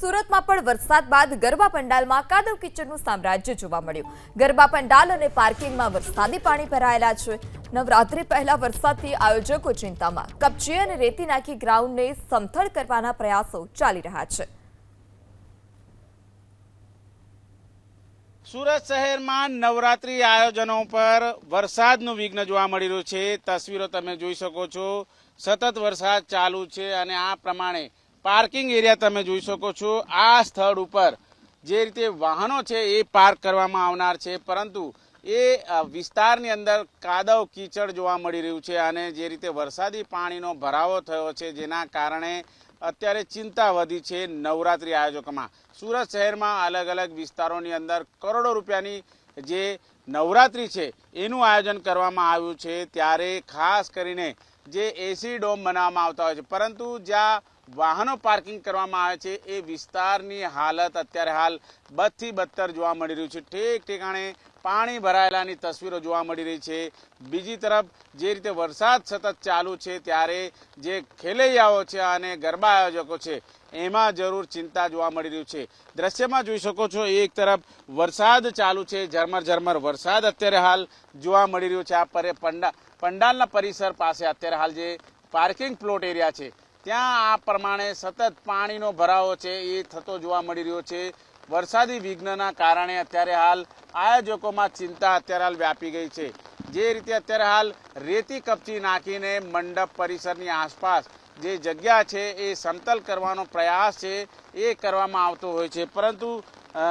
સુરતમાં પણ વરસાદ બાદ ગરબા પંડાલમાં કાદવ કિચડનું સામ્રાજ્ય જોવા મળ્યું. ગરબા પંડાલ અને પાર્કિંગમાં વરસાદી પાણી ભરાયેલા છે. નવરાત્રી પહેલા વરસાદથી આયોજકો ચિંતામાં. કપચી અને રેતી નાખી ગ્રાઉન્ડને સમથળ કરવાના પ્રયાસો ચાલી રહ્યા છે. સુરત શહેરમાં નવરાત્રી આયોજનો પર વરસાદનું વિઘ્ન જોવા મળી રહ્યું છે. તસવીરો તમે જોઈ શકો છો. સતત વરસાદ ચાલુ છે અને આ પ્રમાણે પાર્કિંગ એરિયા તમે જોઈ શકો છો. આ સ્થળ ઉપર જે રીતે વાહનો છે એ પાર્ક કરવામાં આવનાર છે. પરંતુ એ વિસ્તારની અંદર કાદવ કીચડ જોવા મળી રહ્યું છે અને જે રીતે વરસાદી પાણીનો ભરાવો થયો છે જેના કારણે અત્યારે ચિંતા વધી છે નવરાત્રી આયોજકોમાં. સુરત શહેરમાં અલગ અલગ વિસ્તારોની અંદર કરોડો રૂપિયાની જે નવરાત્રિ છે, એનું આયોજન કરવામાં આવ્યું છે ત્યારે ખાસ કરીને જે એસી ડોમ બનાવવામાં આવતા હોય છે, પરંતુ જ્યાં વાહનો પાર્કિંગ કરવામાં આવે છે, એ વિસ્તારની હાલત અત્યારે હાલ બદથી બદતર જોવા મળી રહ્યું છે. ઠેક ઠેકાણે પાણી ભરાયેલાની તસવીરો જોવા મળી રહી છે. બીજી તરફ, જે રીતે વરસાદ સતત ચાલુ છે ત્યારે જે ખેલૈયાઓ છે અને ગરબા આયોજકો છે, એમાં જરૂર ચિંતા જોવા મળી રહ્યું છે. દ્રશ્યમાં જોઈ શકો છો એક તરફ વરસાદ ચાલુ છે, ઝરમર ઝરમર વરસાદ અત્યારે હાલ જોવા મળી રહ્યો છે. આ પરે પંડા, પંડાલના પરિસર પાસે અત્યારે હાલ જે પાર્કિંગ પ્લોટ એરિયા છે ત્યાં આ પ્રમાણે સતત પાણીનો ભરાવો છે, એ થતો જોવા મળી રહ્યો છે. વરસાદી વિઘ્નના કારણે અત્યારે હાલ આયોજકોમાં ચિંતા અત્યારે હાલ વ્યાપી ગઈ છે. જે રીતે અત્યારે હાલ રેતી કપચી નાખીને મંડપ પરિસરની આસપાસ જે જગ્યા છે, એ સમતલ કરવાનો પ્રયાસ છે, એ કરવામાં આવતો હોય છે. પરંતુ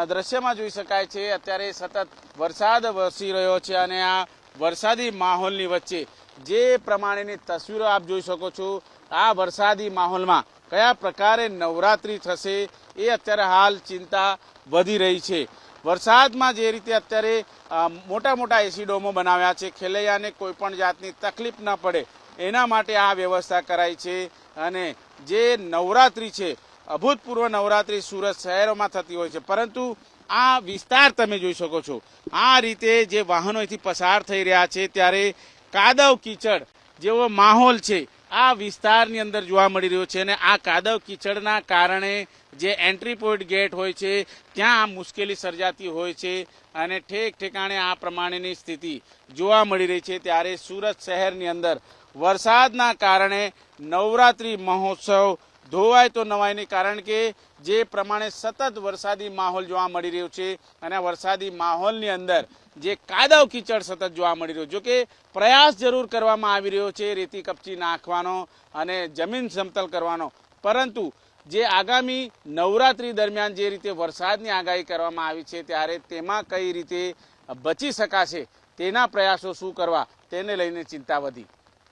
દ્રશ્યમાં જોઈ શકાય છે, અત્યારે સતત વરસાદ વરસી રહ્યો છે અને આ વરસાદી માહોલની વચ્ચે જે પ્રમાણેની તસવીરો આપ જોઈ શકો છો, આ વરસાદી માહોલમાં કયા પ્રકારે નવરાત્રી થશે એ અત્યારે હાલ ચિંતા વધી રહી છે. વરસાદમાં જે રીતે અત્યારે મોટા મોટા એસી ડોમો બનાવ્યા છે, ખેલૈયાને કોઈ પણ જાતની તકલીફ ન પડે, એના માટે આ વ્યવસ્થા કરાઈ છે અને જે નવરાત્રી છે, અભૂતપૂર્વ નવરાત્રી સુરત શહેરોમાં થતી હોય છે, પરંતુ આ વિસ્તાર તમે જોઈ શકો છો. આ રીતે જે વાહનો અહીંથી પસાર થઈ રહ્યા છે, ત્યારે કાદવ કીચડ જેવો માહોલ છે, આ વિસ્તારની અંદર જોવા મળી રહ્યો છે અને આ કાદવ કીચડના કારણે જે એન્ટ્રી પોઈન્ટ ગેટ હોય છે, ત્યાં મુશ્કેલી સર્જાતી હોય છે અને ઠેક ઠેકાણે આ પ્રમાણેની સ્થિતિ જોવા મળી રહી છે. ત્યારે સુરત શહેરની અંદર વરસાદના કારણે નવરાત્રી મહોત્સવ ધોવાય તો નવાયને કારણ કે જે પ્રમાણે સતત વરસાદી માહોલ જોવા મળી રહ્યો છે અને વરસાદી માહોલની અંદર જે કાદવ કીચડ સતત જોવા મળી રહ્યો જો કે પ્રયાસ જરૂર કરવામાં આવી રહ્યો છે રેતી કપચી નાખવાનો અને જમીન સમતલ કરવાનો. પરંતુ જે આગામી નવરાત્રી દરમિયાન જે રીતે વરસાદની આગાહી કરવામાં આવી છે ત્યારે તેમાં કઈ રીતે બચી શકાશે તેના પ્રયાસો શું કરવા તેને લઈને ચિંતા વધી.